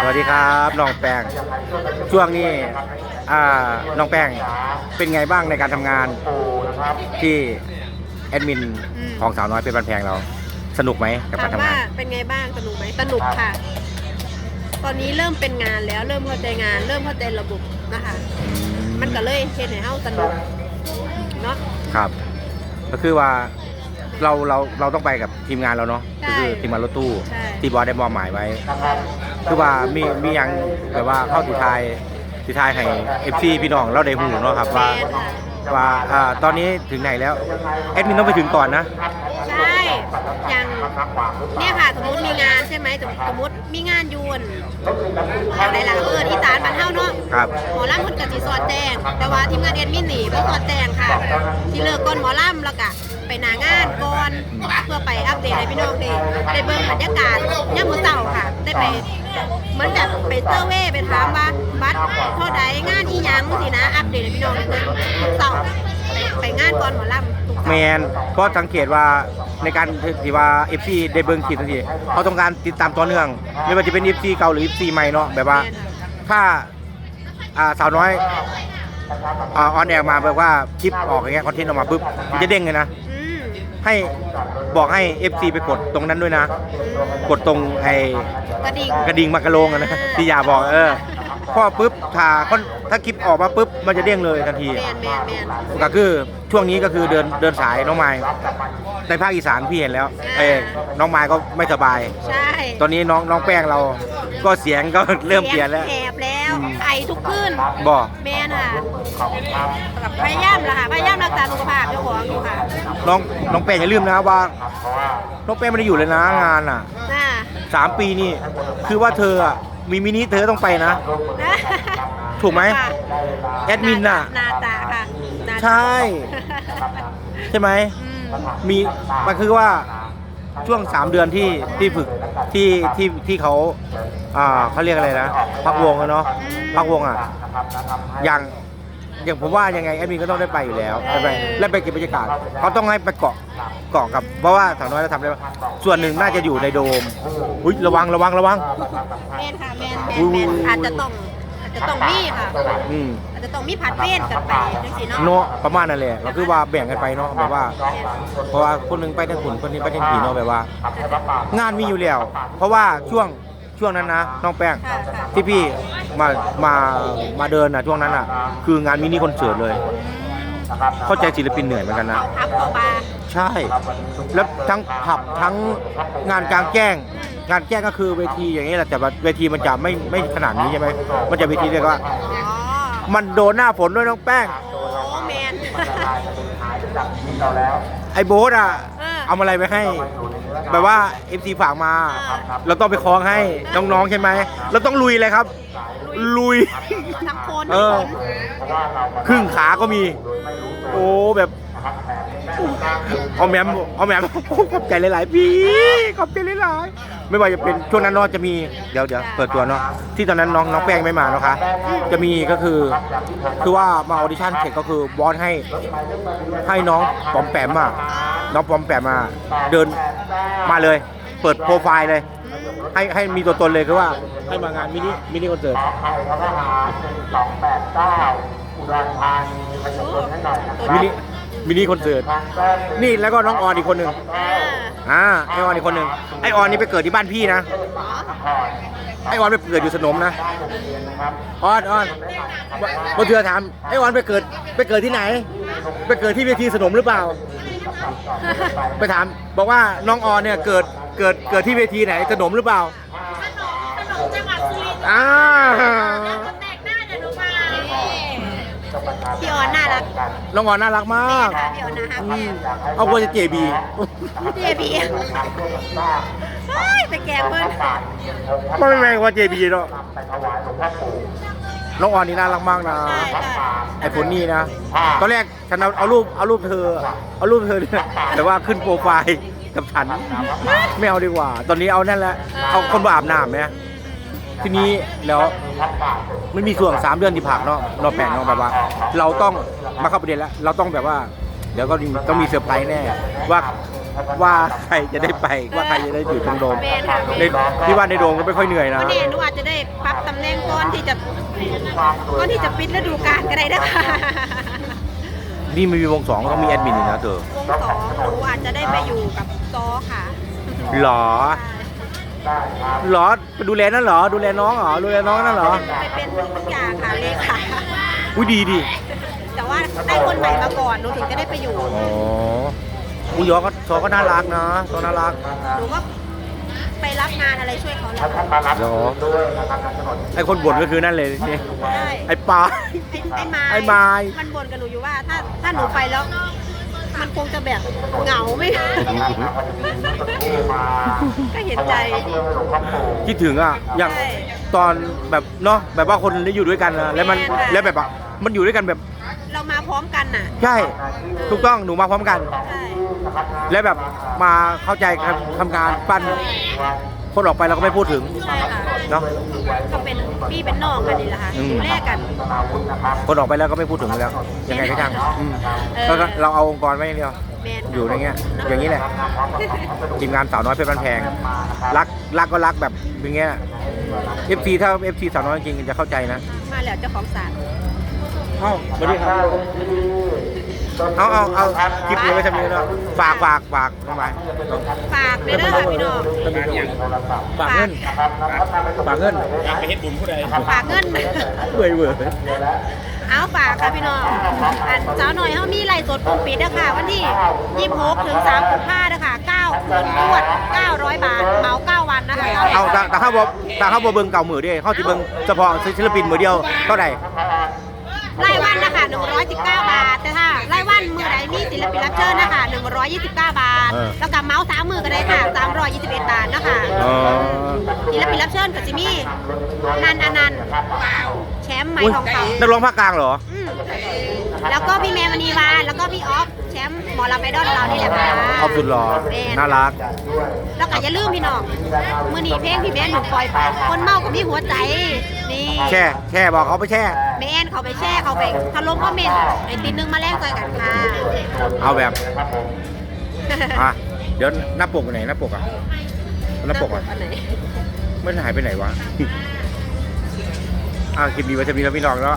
สวัสดีครับน้องแป้งช่วงนี้อ่าน้องแป้งเป็นไงบ้างในการทำงานที่แอดมินอืม ของสาวน้อยเป็นบันแพงเรา สนุกไหมกับการถามทำว่างาน เป็นไงบ้างสนุกไหมสนุกค่ะ ตอนนี้เริ่มเป็นงานแล้วเริ่มเข้าใจงาน เริ่มเข้าใจระบบนะคะ มันก็เลยเฮ็ดให้เฮาสนุกเนาะ ครับ ก็คือว่าเราเราเราต้องไปกับทีมงานเราเนาะใช่ ก็คือทีมงานรถตู้ ใช่ ที่บอสได้มอบหมายไว้ คือว่ามีมีหยังแบบว่าเข้าสุดท้ายสุดท้ายให้เอฟซีพี่น้องเราได้หูเนาะครับแมว่านค่ะว่าอ่าตอนนี้ถึงไหนแล้วแอดมินต้องไปถึงก่อนนะ ใช่ อย่างเนี่ยค่ะสมมติมีงานใช่ไหมสมสมมติมีงานยวนอะไรล่ะเออที่สารบ้านเฮาเนาะครับหมอลำเพิ่นก็สิสอดแจ้ง แต่ว่าทีมงานเอ็นมินนี่บ่สอดแจ้งค่ะที่เลิกก่อนหมอลำแล้วก็ไปหน้างานก่อนเพื่อไปอัปเดตให้พี่น้องได้ได้เบิ่งบรรยากาศยามมื้อเช้าค่ะ ได้ไปเหมือนแบบไปเซอร์เวย์ไปถามว่าบัตรเท่าใดงานอีหยังสินะ อัปเดตให้พี่น้องได้เบิ่งทุกเช้า ไปไปงานก่อนหมอลำทุกแมเช้านเพราะสังเกตว่าในการที่ว่า FC ได้เบิ่งคลิปทันทีเขาต้องการติดตามต่อเนื่อง ไม่ว่าจะเป็น FC เก่าหรือ FC ใหม่เนาะแบบว่า ถ้าอ่าสาวน้อยอ่าออนแอร์มาแบบว่าคลิปออกอย่างเงี้ยคอนเทนต์ออกมาปุ๊บมันจะเด้งเลยนะ อืมให้บอกให้ FC ไปกดตรงนั้นด้วยนะ กดตรงไอ้กระดิ่ง กระดิ่งมากระโลงอะนะที่ยาบอกเออ พอปุ๊บถ้าคนถ้าคลิปออกมาปุ๊บมันจะเด้งเลยทันที แมนแมนแมน ก็คือช่วงนี้ก็คือเดินเดินสายน้องไม้ในภาคอีสานพี่เห็นแล้วเอ้ยน้องไม้ก็ไม่สบาย ใช่ตอนนี้น้องน้องแป้งเราก็เสียงก็ เริ่มเปลี่ยนแล้วแอบแล้วอืม ไอทุกคืนบอก แม่น่ะกับพยายามละค่ะพยายามรักษาสุขภาพเจ้าของอยู่ค่ะน้องน้องแป้งอย่าลืมนะครับว่า น้องแป้งไม่ได้อยู่เลยนะงานอะน่ะสามปีนี่คือว่าเธออะ มีมินิเธอต้องไปนะนะ ถูกไหมค่ะแอดมินน่ะ นาตาค่ะนาตาใช่ ใช่ไหม อืมมีมันคือว่าช่วง 3 เดือนที่ที่ฝึกที่ที่ที่เขาอ่าเขาเรียกอะไรนะพักวงอะเนาะพักวงอะอย่าง อย่างผมว่ายังไงแอดมินก็ต้องได้ไปอยู่แล้วได้ไปและไปเก็บบรรยากาศเขาต้องให้ไปเกาะเกาะกับ เพราะว่าสาวน้อยเราทำได้ว่าส่วนหนึ่งน่าจะอยู่ในโดมอุ้ยระวังระวังระวัง แมนค่ะแมนแมอุ้นยแมนอาจจะต้องอาจจะต้องมีค่ะ อืมอาจจะต้องมีผัดเวรกันไปจังซี่เนาะเนาะประมาณนั่นแหละก็คือว่าแบ่งกันไปเนาะแบบว่า เพราะว่าคนหนึงไปทางขุนคนนี้ไปทางผีเนาะแบบว่า งานมีอยู่แล้ว เพราะว่าช่วง ช่วงนั้นนะน้องแป้งค่ะค่ะที่พี่มามามาเดินอะช่วงนั้นอะ คืองานมินิคอนเสิร์ตเลย เข้าใจศิลปินเหนื่อยเหมือนกันนะพับเข้าบาร์ใช่ แล้วทั้งผับทั้งงานกลางแจ้ง งานแจ้งก็คือเวทีอย่างนี้แหละแต่ว่าเวทีมันจะไม่ไม่ขนาดนี้ใช่ไหมมันจะเวทีเรียกว่า อ๋อมันโดนหน้าฝนด้วยน้องแป้ง โอ้แมน ไอ้โบ๊ทอะเออเอาอะไรไปให้ แบบว่าเอฟซีฝากมาเราต้องไปคล้องให้น้องๆใช่ไหม เราต้องลุยเลยครับ ลุย ทั้งโคนเอทั้งอขนครึ่งขาก็มี โอ้แบบ เอาแหมมเอาแหมมขอบใจหลายๆพี่ขอบใจหลายๆไม่ว่าจะเป็นช่วงนั้นเนาะจะมีเดี๋ยวเดี๋ยวเปิดตัวเนาะที่ตอนนั้นน้องน้องแป้งไม่มาเนาะคะ จะมีก็คือคือว่ามาออดิชั่นเสร็จก็คือบอสให้ให้น้องปอมแปมอะน้องปอมแปมมา เดินมาเลย เปิดโปรไฟล์เลย ให้ให้มีตัวตนเลยคือว่าให้มางานมินิมินิคอนเสิร์ตมินิ มินิคอนเสิร์ตนี่แล้วก็น้องออนอีกคนหนึ่งเอออ่าไอออนอีกคนหนึ่งไอออนนี่ไปเกิดที่บ้านพี่นะอ๋อไอออนไปเกิดอยู่สนมนะออนออนบนเถือถามไอออนไปเกิดไปเกิดที่ไหน ไปเกิดที่เวทีสนมหรือเปล่า ไปถามบอกว่าน้องออนเนี่ยเกิดเกิดเกิดที่เวทีไหนสนมหรือเปล่าอ่า รักน้องออนน่ารักมากค่ะพี่ออนน่ารักอืมเอาควรจะเจบีเจบีเฮ้ยไปแกล้งเพิ่นมันไม่แม่งว่าเจบีเนาะน้องออนนี่น่ารักมากนะใช่ใช่ไอ้ผลนี่นะตอนแรกฉันเอาเอารูปเอารูปเธอ เอารูปเธอเนี่ยแต่ว่าขึ้นโปรไฟล์กับฉันไม่เอาดีกว่า ตอนนี้เอานั่นแหละเอาคนมาอาบน้ำไหม ทีนี้แล้วมันมีช่วงสามเดือนที่ผ่านเนาะเราแปลงเนาะแบบว่า เราต้องมาเข้าประเด็นแล้ว เราต้องแบบว่า เดี๋ยวก็ต้องมีเซอร์ไพรส์แน่ว่าว่าใครจะได้ไปว่าใครจะได้อยู่ตรงโดมแม่นค่ะในที่ว่าในโดมก็ไม่ค่อยเหนื่อยนะวันนี้หนูอาจจะได้ปรับตำแหน่งก่อนที่จะก่อนที่จะปิดฤดูกาลก็ได้นะคะนี่มันมีวงสองก็ต้องมีแอดมินอีกนะเธอวงสองหนูอาจจะได้ไปอยู่กับซอค่ะหรอ หรอไปดูแลนั่นเหรอ ดูแลน้องเหรอดูแลน้องนั่นเหรอไปเป็นทุกอย่างค่ะเลขาอุ้ยดีดีแต่ว่าได้คนใหม่มาก่อนหนูถึงจะได้ไปอยู่อ๋ออุ้ยยอก็ซอก็น่ารักนะซอน่ารักหนูก็ไปรับงานอะไรช่วยเขาแล้วเหรอไอคนบ่นก็คือนั่นเลยนี่ได้ไอปลาไอ้ไม้ไอ้ไม้มันบ่นกับหนูอยู่ว่าถ้าถ้าหนูไปแล้ว มันคงจะแบบเหงาไม่ก็เห็นใจ คิดถึงอะอย่างใช่ตอนแบบเนาะแบบว่าคนได้อยู่ด้วยกันนะแล้วมันแม่ค่ะ แล้วแบบอะมันอยู่ด้วยกันแบบเรามาพร้อมกันน่ะใช่ถูกต้องหนูมาพร้อมกัน ใช่ แล้วแบบมาเข้าใจกันทำงานปั้น คนออกไปเราก็ไม่พูดถึงใช่ค่ะเนาะ ก็เป็นพี่เป็นน้องกันนี่แหละค่ะอืม ดูแลกัน คนออกไปแล้วก็ไม่พูดถึงแล้วยังไงก็ช่างอืมเออ แล้วก็เราเอาองค์กรไว้อย่างเดียว แมนอยู่ในเงี้ย อย่างนี้แหละทีมงานสาวน้อยเพชรบ้านแพง รักรักก็รักแบบอย่างเงี้ย FC ถ้า FC สาวน้อยจริงๆจะเข้าใจนะมาแล้วเจ้าของศาล เอ้าสวัสดีครับ เอาเอาเอาคลิปนี้ไว้ทำนี้แล้วฝากฝากฝากทำไมฝากเลยนะคะพี่น้องฝากเงินฝากเงินไปเฮ็ดบุญผู้ใดฝากเงินเบื่อเบื่อเอาฝากค่ะพี่น้องอันสาวหน่อยเขามีไล่สดปุ่มปิดนะคะวันที่26ถึง3กุมภาพันธ์นะคะ9คืนรวด900บาทเหมา9วันนะคะเอาแต่แต่ข้าวบแต่ข้าวบเบิ่งเก่ามือเดิเข้าที่เบิ่งเฉพาะศิลปินมือเดียวเท่าไหร่รายวันนะคะ119บาทแต่ถ้ารายวั นมือใดมีศิลปินรับเชิญนะคะ129 บาท เออ แล้วกับเมาส์สามมือก็ได้ค่ะ321 บาทนะคะอ๋อ ศิลปินรับเชิญก็จะมีนันอนันต์แชมป์ไหมอุ๊ยทองคำนักร้องภาคกลางเหรอ อืมแล้วก็พี่เมย์มณีวาน หมอลำไอดอลเรานี่แหละค่ะขอบคุณหรอแม่น่ารัก แล้วก็อย่าลืมพี่น้องมือนีเพลงพี่แมนหนูปล่อยไปคนเมาก็มีหัวใจนี่แช่แช่บอกเขาไปแช่แมนเขาไปแช่เขาไปถล่มคอมเมนต์ไอ้ตีนึงมาแลกใจกันค่ะเอาแบบอะเดี๋ยวหน้าปกอยู่ไหนหน้าปกอะหน้าปกอะอันไหนมันหายไปไหนวะอะคลิปนี้ไว้จะมีแล้วพี่น้องแล้ว